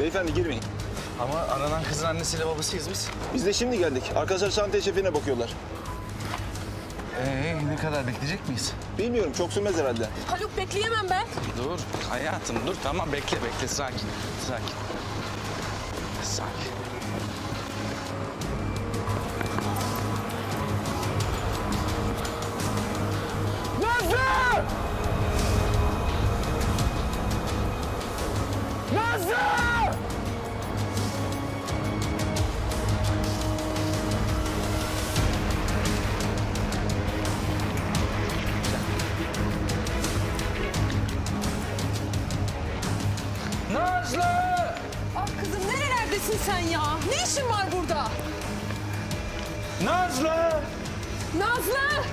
Beyefendi girmeyin. Ama aranan kızın annesiyle babasıyız biz. Biz de şimdi geldik. Arkadaşlar şantiye şefine bakıyorlar. Ee, ne kadar bekleyecek miyiz? Bilmiyorum çok sürmez herhalde. Haluk bekleyemem ben. Dur hayatım dur tamam bekle bekle sakin sakin. Sakin. Nazlı! Ah kızım nerelerdesin sen ya? Ne işin var burada? Nazlı! Nazlı!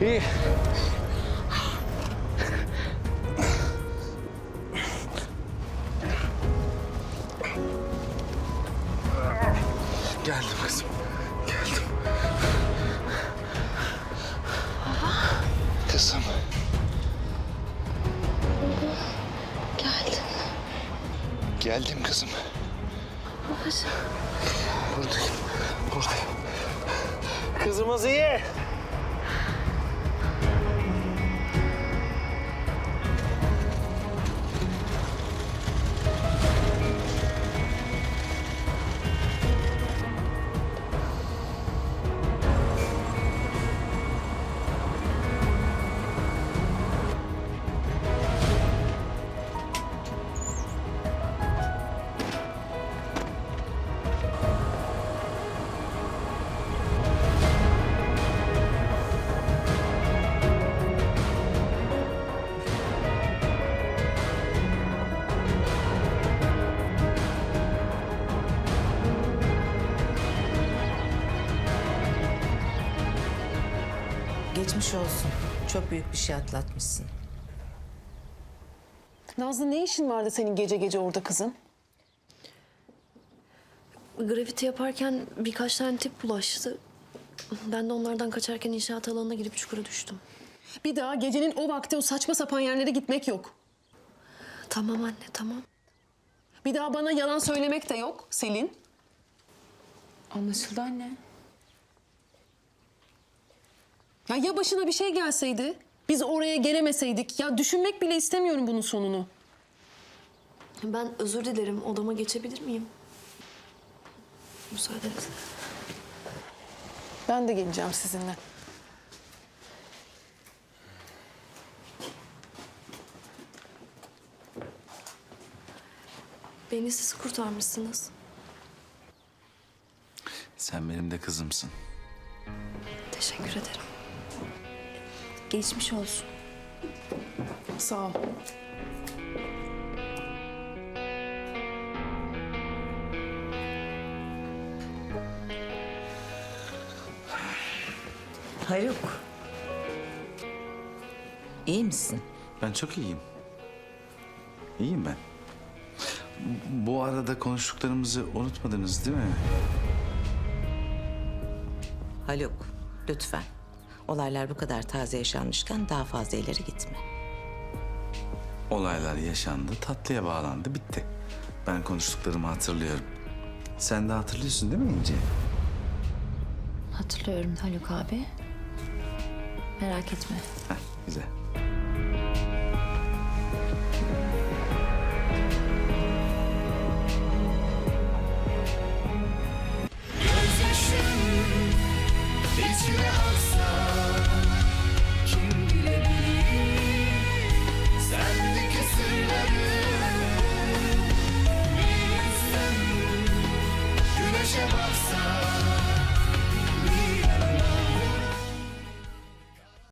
İyi. Geldim kızım. Geldim. Kızım. Geldin. Geldim kızım. Babacığım. Buradayım. Buradayım. Kızımız iyi. Geçmiş olsun. Çok büyük bir şey atlatmışsın. Nazlı ne işin vardı senin gece gece orada kızım? Grafiti yaparken birkaç tane tip bulaştı. Ben de onlardan kaçarken inşaat alanına girip çukura düştüm. Bir daha gecenin o vakti o saçma sapan yerlere gitmek yok. Tamam anne tamam. Bir daha bana yalan söylemek de yok Selin. Anlaşıldı anne. Ya ya başına bir şey gelseydi? Biz oraya gelemeseydik. Ya düşünmek bile istemiyorum bunun sonunu. Ben özür dilerim. Odama geçebilir miyim? Müsaadenizle. Ben de geleceğim sizinle. Beni siz kurtarmışsınız. Sen benim de kızımsın. Teşekkür ederim. Geçmiş olsun. Sağ ol. Haluk. İyi misin? Ben çok iyiyim. İyiyim ben. Bu arada konuştuklarımızı unutmadınız değil mi? Haluk, lütfen. Olaylar bu kadar taze yaşanmışken daha fazla ileri gitme. Olaylar yaşandı, tatlıya bağlandı, bitti. Ben konuştuklarımı hatırlıyorum. Sen de hatırlıyorsun değil mi İnce? Hatırlıyorum Haluk abi. Merak etme. Heh, güzel.